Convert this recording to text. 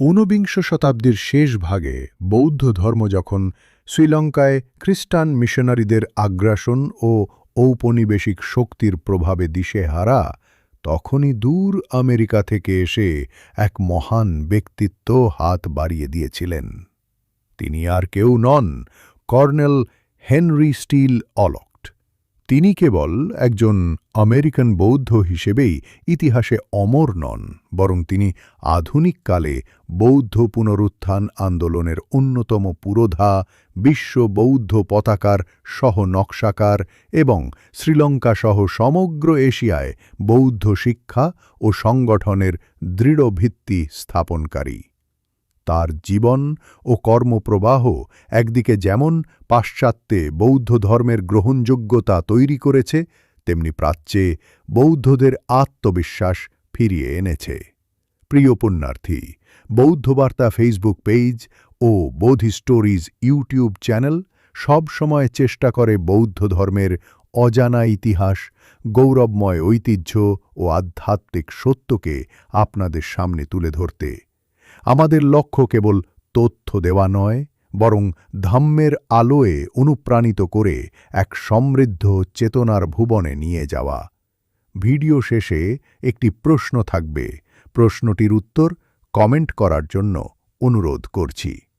ঊনবিংশ শতাব্দীর শেষ ভাগে বৌদ্ধ ধর্ম যখন শ্রীলঙ্কায় খ্রিস্টান মিশনারিদের আগ্রাসন ও ঔপনিবেশিক শক্তির প্রভাবে দিশেহারা, তখনই দূর আমেরিকা থেকে এসে এক মহান ব্যক্তিত্ব হাত বাড়িয়ে দিয়েছিলেন। তিনি আর কেউ নন কর্নেল হেনরি স্টিল অলক্ট তিনি কেবল একজন আমেরিকান বৌদ্ধ হিসেবেই ইতিহাসে অমর নন, বরং তিনি আধুনিক কালে বৌদ্ধ পুনরুত্থান আন্দোলনের অন্যতম পুরোধা, বিশ্ব বৌদ্ধ পতাকার সহ নকশাকার এবং শ্রীলঙ্কা সহ সমগ্র এশিয়ায় বৌদ্ধ শিক্ষা ও সংগঠনের দৃঢ় ভিত্তি স্থাপনকারী। তার জীবন ও কর্মপ্রবাহ একদিকে যেমন পাশ্চাত্যে বৌদ্ধ ধর্মের গ্রহণযোগ্যতা তৈরি করেছে, তেমনি প্রাচ্যে বৌদ্ধদের আত্মবিশ্বাস ফিরিয়ে এনেছে। প্রিয় পুণ্যার্থী, বৌদ্ধবার্তা ফেসবুক পেজ ও বোধি স্টোরিজ ইউটিউব চ্যানেল সব সময় চেষ্টা করে বৌদ্ধ ধর্মের অজানা ইতিহাস, গৌরবময় ঐতিহ্য ও আধ্যাত্মিক সত্যকে আপনাদের সামনে তুলে ধরতে। আমাদের লক্ষ্য কেবল তথ্য দেওয়া নয়, বরং ধাম্মের আলোয়ে অনুপ্রাণিত করে এক সমৃদ্ধ চেতনার ভুবনে নিয়ে যাওয়া। ভিডিও শেষে একটি প্রশ্ন থাকবে। প্রশ্নটির উত্তর কমেন্ট করার জন্য অনুরোধ করছি।